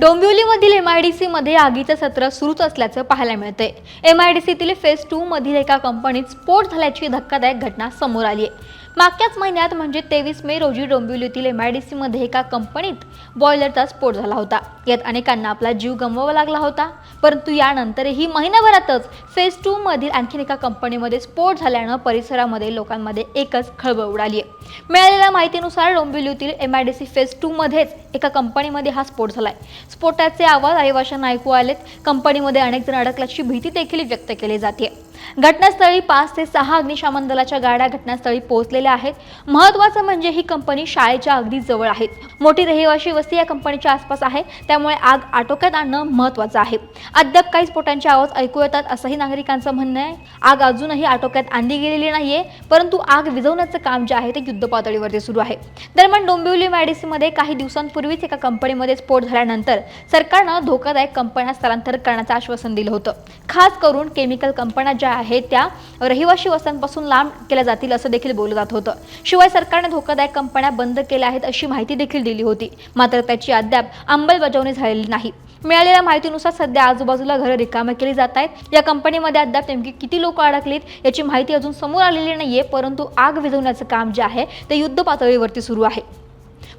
डोंबिवलीमधील MIDC मध्ये आगीचं सत्र सुरूच असल्याचं पाहायला मिळतंय. एमआयडीसीतील फेज टू मधील एका कंपनीत स्फोट झाल्याची धक्कादायक घटना समोर आली आहे मागच्याच महिन्यात म्हणजे तेवीस मे रोजी डोंबिवलीतील एमआयडीसी मध्ये एका कंपनीत बॉयलरचा स्फोट झाला होता. यात अनेकांना आपला जीव गमवावा लागला होता. परंतु यानंतरही महिन्याभरातच फेज टू मधील आणखीन एका कंपनीमध्ये स्फोट झाल्यानं परिसरामध्ये लोकांमध्ये एकच खळबळ उडाली आहे मिळालेल्या माहितीनुसार डोंबिवलीतील एमआयडीसी फेज टू मध्येच एका कंपनीमध्ये हा स्फोट झालाय. स्फोटाचे आवाज रहिवाशांना ऐकू आलेत कंपनीमध्ये अनेक जण अडकल्याची भीती देखील व्यक्त केली जाते घटनास्थळी पाच ते सहा अग्निशमन दलाच्या गाड्या घटनास्थळी पोहोचलेल्या आहेत. महत्वाचं म्हणजे ही कंपनी शाळेच्या अगदी जवळ आहे. मोठी रहिवाशी वस्ती या कंपनीच्या आसपास आहे. त्यामुळे आग आटोक्यात आणणं महत्वाचं आहे. अद्याप काही स्फोटांचे आवाज ऐकू येतात असंही नागरिकांचं म्हणणं आहे. आग अजूनही आटोक्यात आणली गेलेली नाहीये परंतु आग विझवण्याचं काम जे आहे ते युद्ध पातळीवरती सुरू आहे. दरम्यान डोंबिवली मॅडिसीमध्ये काही दिवसांपूर्वीच एका कंपनीमध्ये स्फोट झाल्यानंतर सरकारनं धोकादायक कंपन्या स्थलांतर करण्याचं आश्वासन दिलं होतं. खास करून केमिकल कंपन्या ज्या आहेत त्या रहिवाशी वस्त्यांपासून लांब केल्या जातील असं देखील बोललं जात होतं. शिवाय सरकारने धोकादायक कंपन्या बंद केल्या आहेत अशी माहिती देखील दिली होती. मात्र त्याची अद्याप अंमलबजावणी झालेली नाही. मिळालेल्या माहितीनुसार सध्या आजूबाजूला घरं रिकामे केली जात आहेत. या कंपनीमध्ये अद्याप नेमकी किती लोक अडकलीत याची माहिती अजून समोर आलेली नाहीये परंतु आग विझवण्याचं काम जे आहे ते युद्ध पातळीवरती सुरू आहे.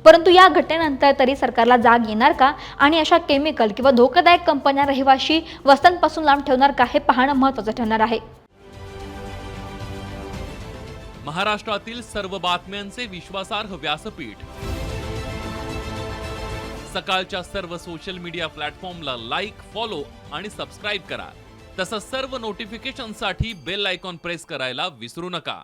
परंतु या घटनेनंतर तरी सरकारला जाग येणार का? आणि अशा केमिकल किंवा धोकादायक कंपन्या रहिवाशी वस्त्यांपासून लांब ठेवणार का? हे पाहणं महत्वाचं ठरणार आहे. महाराष्ट्रातील सर्व बातम्यांचे विश्वासार्ह व्यासपीठ. सकाळच्या सर्व सोशल मीडिया प्लॅटफॉर्मला लाईक फॉलो आणि सबस्क्राईब करा. तसंच सर्व नोटिफिकेशनसाठी बेल आयकॉन प्रेस करायला विसरू नका.